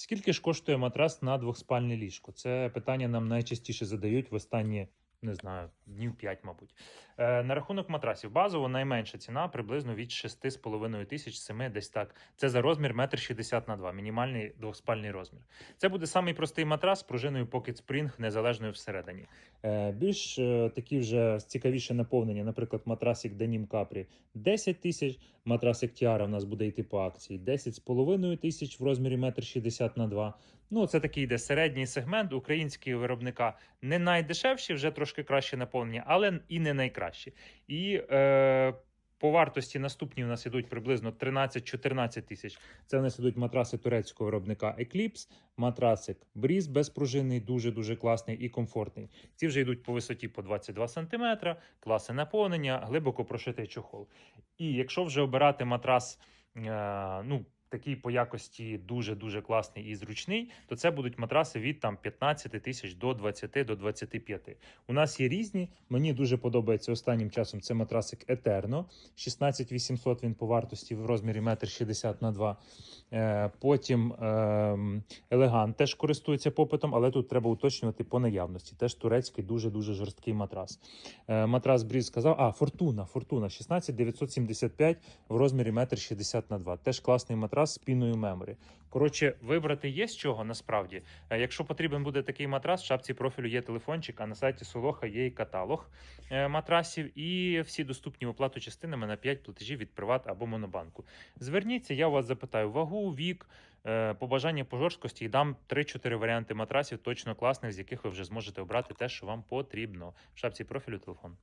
Скільки ж коштує матрас на двохспальне ліжко? Це питання нам найчастіше задають в останні, не знаю, днів 5, мабуть. Е, на рахунок матрасів, базово найменша ціна приблизно від 6,5 тисяч 7, десь так. Це за розмір 1,60 м на 2, мінімальний двохспальний розмір. Це буде самий простий матрас з пружиною Pocket Spring, незалежною всередині. Е, більш е, такі вже цікавіше наповнення, наприклад, матрасик Denim Capri 10 тисяч, матрасик Tiara в нас буде йти по акції 10,5 тисяч в розмірі 1,60 на 2. Ну, це такий йде середній сегмент. Українські виробника не найдешевші, вже трошки краще наповнення, але і не найкращі. І е, по вартості наступні у нас ідуть приблизно 13-14 тисяч. Це у нас ідуть матраси турецького виробника Eclipse, матрасик Breeze безпружинний, дуже-дуже класний і комфортний. Ці вже йдуть по висоті по 22 см, класи наповнення, глибоко прошитий чохол. І якщо вже обирати матрас, е, ну, такий по якості дуже-дуже класний і зручний, то це будуть матраси від там 15 тисяч до 20 до 25. У нас є різні. Мені дуже подобається останнім часом це матрасик Eterno. 16800 він по вартості в розмірі 1,60 на 2. Е, потім ем, Елегант теж користується попитом, але тут треба уточнювати по наявності. Теж турецький дуже-дуже жорсткий матрас. Е, матрас Бріз сказав, а, Фортуна, Фортуна 16975 в розмірі 1,60 на 2. Теж класний матрас з піною меморі. Коротше, вибрати є з чого насправді. Е, Якщо потрібен буде такий матрас, в шапці профілю є телефончик, а на сайті Солоха є і каталог е, матрасів, і всі доступні оплату частинами на 5 платежів від Приват або Монобанку. Зверніться, я у вас запитаю вагу, вік, е, побажання по жорсткості і дам 3-4 варіанти матрасів точно класних, з яких ви вже зможете обрати те, що вам потрібно. В шапці профілю телефон.